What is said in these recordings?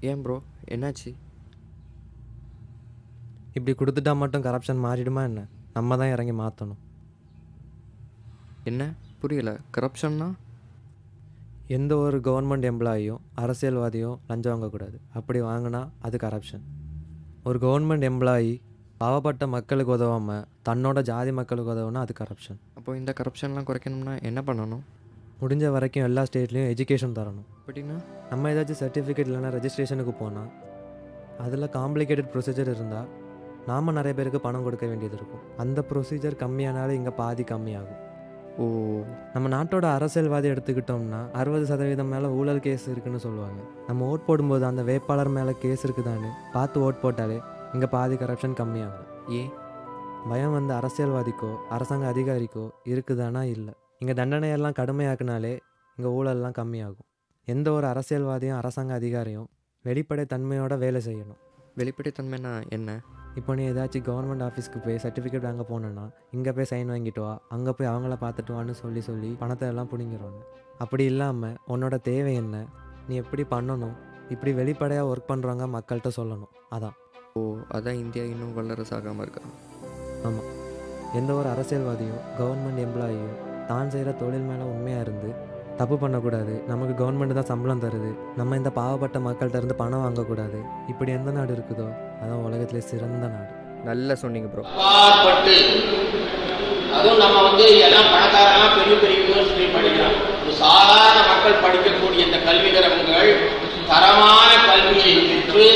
ஏன் ப்ரோ என்னாச்சு? இப்படி கொடுத்துட்டா மட்டும் கரப்ஷன் மாறிடுமா என்ன? நம்ம தான் இறங்கி மாற்றணும் என்ன? புரியல. கரப்ஷன்னா எந்த ஒரு கவர்மெண்ட் எம்ப்ளாயியும் அரசியல்வாதியும் லஞ்சம் வாங்கக்கூடாது. அப்படி வாங்கினா அது கரப்ஷன் ஒரு கவர்மெண்ட் எம்ப்ளாயி பாவப்பட்ட மக்களுக்கு உதவாமல் தன்னோட ஜாதி மக்களுக்கு உதவுனா அது கரப்ஷன் அப்போ இந்த கரப்ஷன்லாம் குறைக்கணும்னா என்ன பண்ணணும்? முடிஞ்ச வரைக்கும் எல்லா ஸ்டேட்லேயும் எஜுகேஷன் தரணும். அப்படின்னா நம்ம ஏதாச்சும் சர்டிஃபிகேட் இல்லைன்னா ரெஜிஸ்ட்ரேஷனுக்கு போனால் அதில் காம்ப்ளிகேட்டட் ப்ரொசீஜர் இருந்தால் நாம் நிறைய பேருக்கு பணம் கொடுக்க வேண்டியது இருக்கும். அந்த ப்ரொசீஜர் கம்மியானாலும் இங்கே பாதி கம்மியாகும். ஓ நம்ம நாட்டோட அரசியல்வாதி எடுத்துக்கிட்டோம்னா அறுபது சதவீதம் மேலே ஊழல் கேஸ் இருக்குன்னு சொல்லுவாங்க. நம்ம ஓட் போடும்போது அந்த வேட்பாளர் மேலே கேஸ் இருக்குதான்னு பார்த்து ஓட் போட்டாலே இங்கே பாதி கரப்ஷன் கம்மியாகும். ஏன் பயம் வந்து அரசியல்வாதிக்கோ அரசாங்க அதிகாரிக்கோ இருக்குதானா? இல்லை. இங்கே தண்டனையெல்லாம் கடுமையாக்குனாலே இங்கே ஊழல்லாம் கம்மியாகும். எந்த ஒரு அரசியல்வாதியும் அரசாங்க அதிகாரியும் வெளிப்படை தன்மையோட வேலை செய்யணும். வெளிப்படைத்தன்மைனா என்ன? இப்போ நீ ஏதாச்சும் கவர்மெண்ட் ஆஃபீஸ்க்கு போய் சர்டிஃபிகேட் வாங்க போனேன்னா இங்கே போய் சைன் வாங்கிட்டு வா அங்கே போய் அவங்கள பார்த்துட்டு வான்னு சொல்லி சொல்லி பணத்தை எல்லாம் பிடிங்கிடுவாங்க அப்படி இல்லாமல் உன்னோட தேவை என்ன? நீ எப்படி பண்ணணும்? இப்படி வெளிப்படையாக ஒர்க் பண்ணுறவங்க மக்கள்கிட்ட சொல்லணும். அதான். ஓ அதான் இந்தியா இன்னும் வல்லரசு ஆகாமல் இருக்கா? ஆமாம் எந்த ஒரு அரசியல்வாதியும் கவர்மெண்ட் எம்ப்ளாயியும் தான் செய்கிற தொழில் மேலே உண்மையாக இருந்து தப்பு பண்ணக்கூடாது. நமக்கு கவர்மெண்ட் தான் சம்பளம் தருது. நம்ம இந்த பாவப்பட்ட மக்கள்கிட்ட இருந்து பணம் வாங்கக்கூடாது. இப்படி எந்த நாடு இருக்குதோ அதான் உலகத்திலே சிறந்த நாடு. நல்லா சொன்னீங்க ப்ரோ அப்பாற்பட்டு அதுவும் நம்ம வந்து எல்லாம் பணக்காரெல்லாம் பெரிய பெரிய யூனிவர்சிட்டி படிக்கிறோம் சாதாரண மக்கள் படிக்கக்கூடிய இந்த கல்வி நிறுவனங்கள் தரமான கல்வியை பெற்று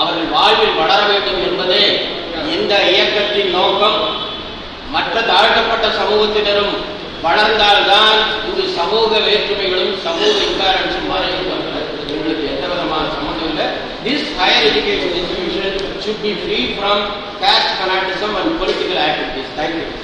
அவர்கள் வாழ்வில் வளர வேண்டும் என்பதே இந்த இயக்கத்தின் நோக்கம். மற்ற தாழ்த்தப்பட்ட சமூகத்தினரும் வளர்ந்தால்தான் சமூக வேற்றுமைகளும் சமூக இம்பாலன்ஸும் மறையும் எங்களுக்கு எந்த விதமான சம்மந்தம் இல்லை this higher education institution should be free from caste fanaticism and political activities. Thank you.